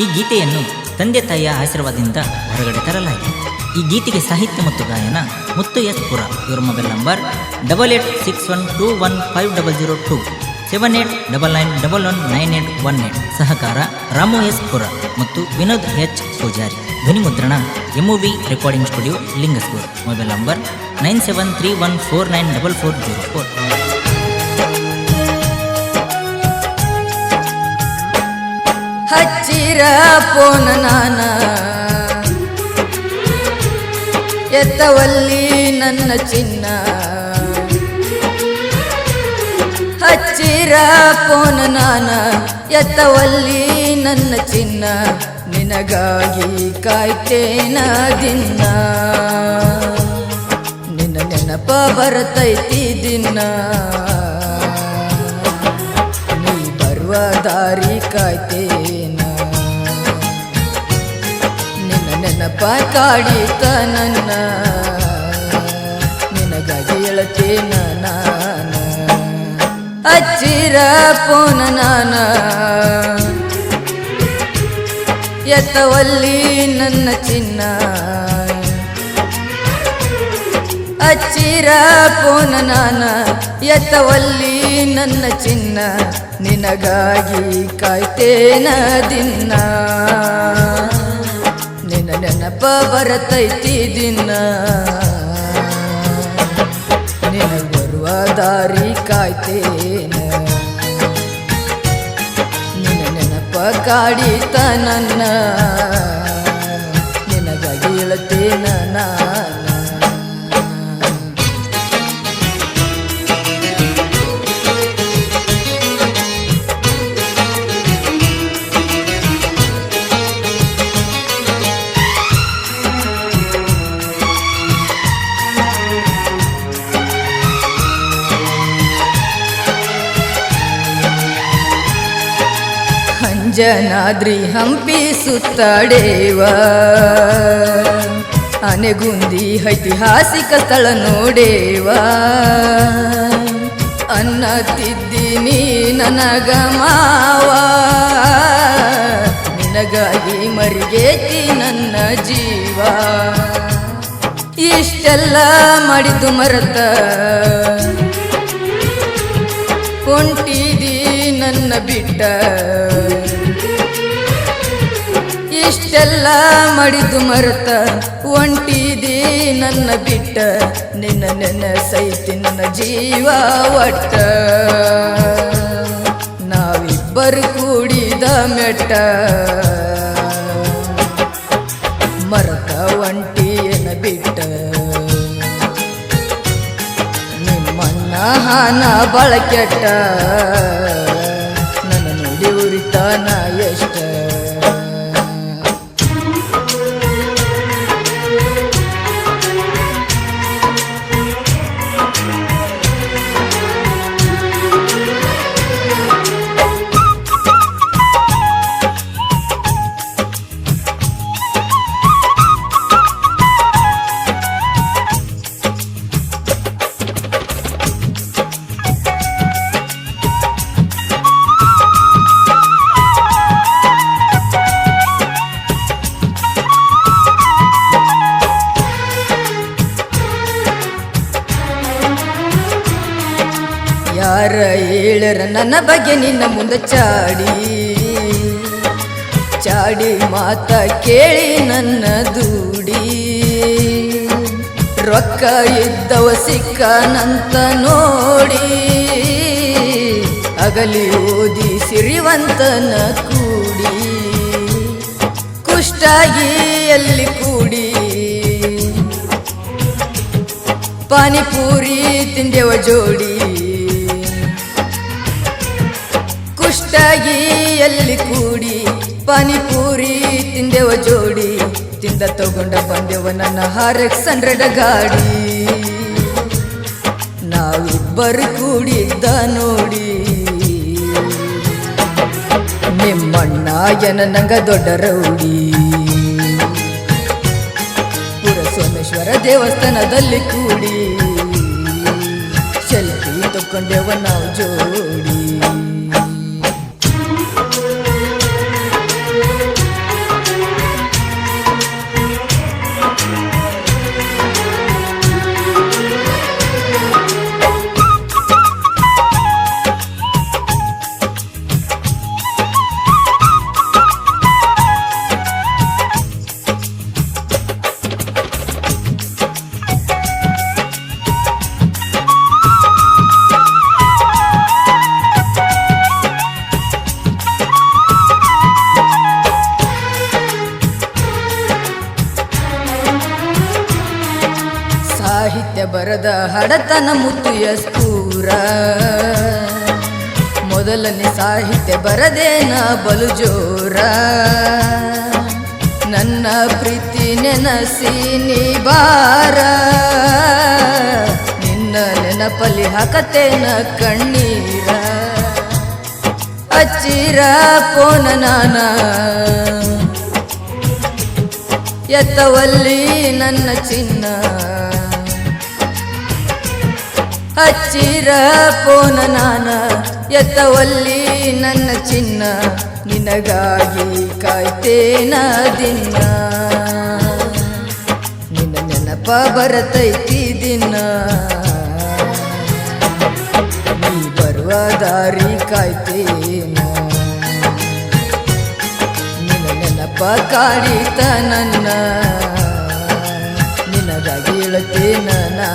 ಈ ಗೀತೆಯನ್ನು ತಂದೆ ತಾಯಿಯ ಆಶೀರ್ವಾದದಿಂದ ಹೊರಗಡೆ ತರಲಾಗಿದೆ. ಈ ಗೀತೆಗೆ ಸಾಹಿತ್ಯ ಮತ್ತು ಗಾಯನ ಮುತ್ತು ಎಸ್ ಪುರ ಇವರ mobile number double eight six one two one five double zero two, seven eight double nine double one nine eight one eight. ಸಹಕಾರ ರಾಮು ಎಸ್ ಪುರ ಮತ್ತು ವಿನೋದ್ ಎಚ್ ಪೂಜಾರಿ. ಧ್ವನಿ ಮುದ್ರಣ MOV recording studio Lingaspur mobile number nine seven three one four nine double four zero four. ಹಚ್ಚಿರ ಪೋನ ನಾನ. ಎತ್ತವಲ್ಲಿ ನನ್ನ ಚಿನ್ನ. ಹಚ್ಚಿರ ಪೋನ ನಾನ, ಎತ್ತವಲ್ಲಿ ನನ್ನ ಚಿನ್ನ. ನಿನಗಾಗಿ ಕಾಯ್ತೇನ ದಿನ ನಿನ್ನ ನೆನಪ ಬರತೈತಿ ದಿನ ನೀ ಬರುವ ದಾರಿ ಕಾಯ್ತೇನ ನೆನಪ ಕಾಡಿತ ನನ್ನ. ನಿನಗಾಗಿ ಹೇಳ್ತೇನ ನಾನ. ಅಚ್ಚಿರ ಪೋನ ನಾನ. ಎತ್ತವಲ್ಲಿ ನನ್ನ ಚಿನ್ನ. ಅಚ್ಚಿರ ಪೋನ ನಾನ. ಎತ್ತವಲ್ಲಿ ನನ್ನ ಚಿನ್ನ. ನಿನಗಾಗಿ ಕಾಯ್ತೇನ ದಿನ. ನಿನ್ನ ನೆನಪ ಬರತೈತಿ ದಿನ. ನಿನ ಬರುವ ದಾರಿ ಕಾಯ್ತೇನ. ನಿನ್ನ ನೆನಪ ಕಾಡಿತ ನನ್ನ. ನಿನಗಾಗಿ ನಾನ ಅಂಜನಾದ್ರಿ ಹಂಪಿ ಸುತ್ತಾಡೇವ ಅನೆಗುಂದಿ ಐತಿಹಾಸಿಕ ಸ್ಥಳ ನೋಡೇವ. ಅನ್ನ ತಿದ್ದೀನಿ ನನಗ ಮಾವ. ನಿನಗಾಗಿ ಮರಿಗೇತಿ ನನ್ನ ಜೀವ. ಇಷ್ಟೆಲ್ಲ ಮಾಡಿದ್ದು ಮರತ. ಹೊಂಟಿದಿ ನನ್ನ ಬಿಟ್ಟ. ಇಷ್ಟೆಲ್ಲ ಮಡಿದು ಮರೆತ ಒಂಟಿದಿ ನನ್ನ ಬಿಟ್ಟ. ನಿನ್ನ ನೆನಸೈತಿ ನನ್ನ ಜೀವ ಒಟ್ಟ. ನಾವಿಬ್ಬರು ಕೂಡಿದ ಮೆಟ್ಟ. ಮರತ ಒಂಟಿಯನ ಬಿಟ್ಟ. ನಿಮ್ಮನ್ನ ಹಾನ ಬಳಕೆಟ್ಟ ಯಾರ ಹೇಳರ ನನ್ನ ಬಗ್ಗೆ ನಿನ್ನ ಮುಂದೆ ಚಾಡಿ? ಚಾಡಿ ಮಾತ ಕೇಳಿ ನನ್ನ ದೂಡಿ. ರೊಕ್ಕ ಇದ್ದವ ಸಿಕ್ಕನಂತ ನೋಡಿ. ಅಗಲಿ ಓದಿ ಸಿರಿವಂತನ ಕೂಡಿ. ಕುಷ್ಟಾಗಿ ಎಲ್ಲಿ ಕೂಡಿ. ಪಾನಿಪೂರಿ ತಿಂದೆವ ಜೋಡಿ. ಕುಷ್ಟಾಗಿ ಎಲ್ಲಿ ಕೂಡಿ ಪಾನಿಪೂರಿ ತಿಂದೆವ ಜೋಡಿ, ತಿಂದ ತಗೊಂಡ ಬಂದೆವ ನನ್ನ ಹಾರಕ್ ಹಂಡ್ರೆಡ್ ಗಾಡಿ. ನಾವಿಬ್ಬರು ಕೂಡಿದ್ದ ನೋಡಿ ನಿಮ್ಮಣ್ಣ ಎನ ನಂಗ ದೊಡ್ಡ ರೌಡಿ. ಪುರ ಸೋಮೇಶ್ವರ ದೇವಸ್ಥಾನದಲ್ಲಿ ಕೂಡಿ, ಸೆಲ್ಫಿ ತಕೊಂಡೆವ ನಾವು ಜೋಡಿ. ಬರದ ಹಡತನ ಮುತ್ತುಯ ಸ್ಫೂರ ಮೊದಲನೇ ಸಾಹಿತ್ಯ ಬರದೇನ ಬಲು ಜೋರ. ನನ್ನ ಪ್ರೀತಿ ನೆನಸಿ ನೀ ಬಾರ ನಿನ್ನ ನೆನಪಲ್ಲಿ ಹಾಕತೇನ ಕಣ್ಣೀರ. ಅಚ್ಚಿರ ಪೋನ ನಾನ. ಎತ್ತವಲ್ಲಿ ನನ್ನ ಚಿನ್ನ. ಹಚ್ಚಿರ ಪೋನ ನಾನ, ಎತ್ತವಲ್ಲಿ ನನ್ನ ಚಿನ್ನ, ನಿನಗಾಗಿ ಕಾಯ್ತೇನ ದಿನ ನಿನ್ನ ನೆನಪ ಬರತೈತಿ ದಿನ ನೀ ಬರುವ ದಾರಿ ಕಾಯ್ತೇನ. ನಿನ್ನ ನೆನಪ ಕಾಡಿತ ನನ್ನ. ನಿನಗಾಗಿ ಹೇಳ್ತೇನ ನಾ